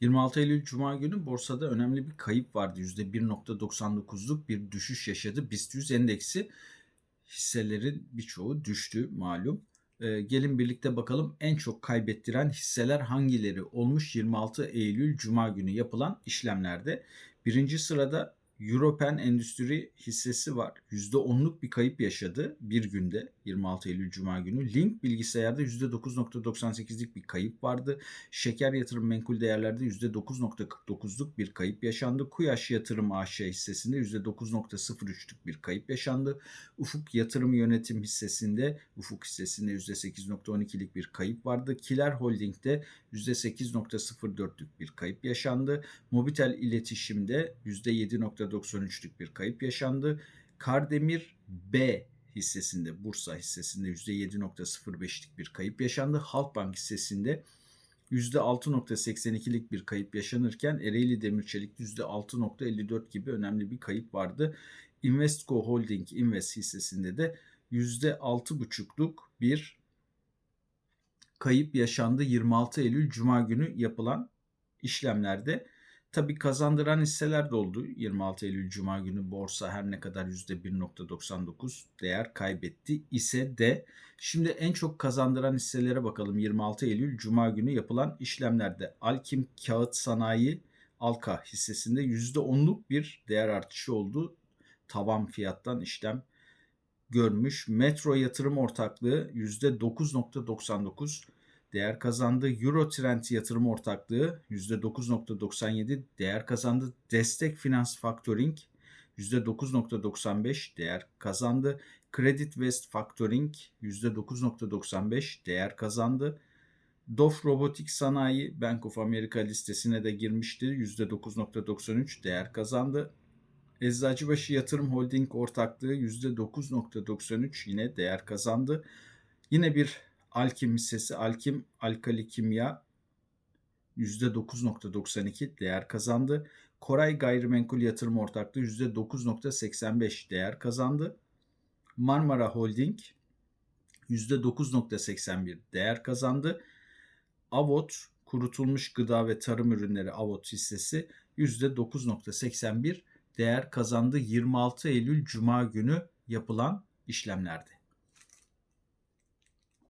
26 Eylül Cuma günü borsada önemli bir kayıp vardı. %1.99'luk bir düşüş yaşadı. BIST 100 endeksi hisselerin birçoğu düştü malum. Ee, gelin birlikte bakalım en çok kaybettiren hisseler hangileri olmuş 26 Eylül Cuma günü yapılan işlemlerde. Birinci sırada Europen Endüstri hissesi var. %10'luk bir kayıp yaşadı bir günde 26 Eylül Cuma günü. Link bilgisayarda %9.98'lik bir kayıp vardı. Şeker yatırım menkul değerlerde %9.49'luk bir kayıp yaşandı. Kuyaş yatırım AŞ hissesinde %9.03'lük bir kayıp yaşandı. Ufuk yatırım yönetim hissesinde Ufuk hissesinde %8.12'lik bir kayıp vardı. Kiler Holding'de %8.04'lük bir kayıp yaşandı. Mobitel iletişimde %7.93'lük bir kayıp yaşandı. Kardemir B hissesinde, Bursa hissesinde %7.05'lik bir kayıp yaşandı. Halkbank hissesinde %6.82'lik bir kayıp yaşanırken Ereğli Demirçelik'te %6.54 gibi önemli bir kayıp vardı. Investco Holding Invest hissesinde de %6.5'luk bir kayıp yaşandı 26 Eylül Cuma günü yapılan işlemlerde. Tabi kazandıran hisseler de oldu. 26 Eylül Cuma günü borsa her ne kadar %1.99 değer kaybetti ise de şimdi en çok kazandıran hisselere bakalım. 26 Eylül Cuma günü yapılan işlemlerde Alkim Kağıt Sanayi Alka hissesinde %10'luk bir değer artışı oldu. Tavan fiyattan işlem görmüş. Metro Yatırım Ortaklığı %9.99 değer kazandı. Eurotrend Yatırım Ortaklığı %9.97 değer kazandı. Destek Finans Factoring %9.95 değer kazandı. Credit West Factoring %9.95 değer kazandı. Dof Robotik Sanayi Bank of America listesine de girmişti. %9.93 değer kazandı. Eczacıbaşı Yatırım Holding ortaklığı %9.93 yine değer kazandı. Yine bir Alkim hissesi Alkim Alkali Kimya %9.92 değer kazandı. Koray Gayrimenkul Yatırım Ortaklığı %9.85 değer kazandı. Marmara Holding %9.81 değer kazandı. Avot kurutulmuş gıda ve tarım ürünleri Avot hissesi %9.81 değer kazandı 26 Eylül Cuma günü yapılan işlemlerde.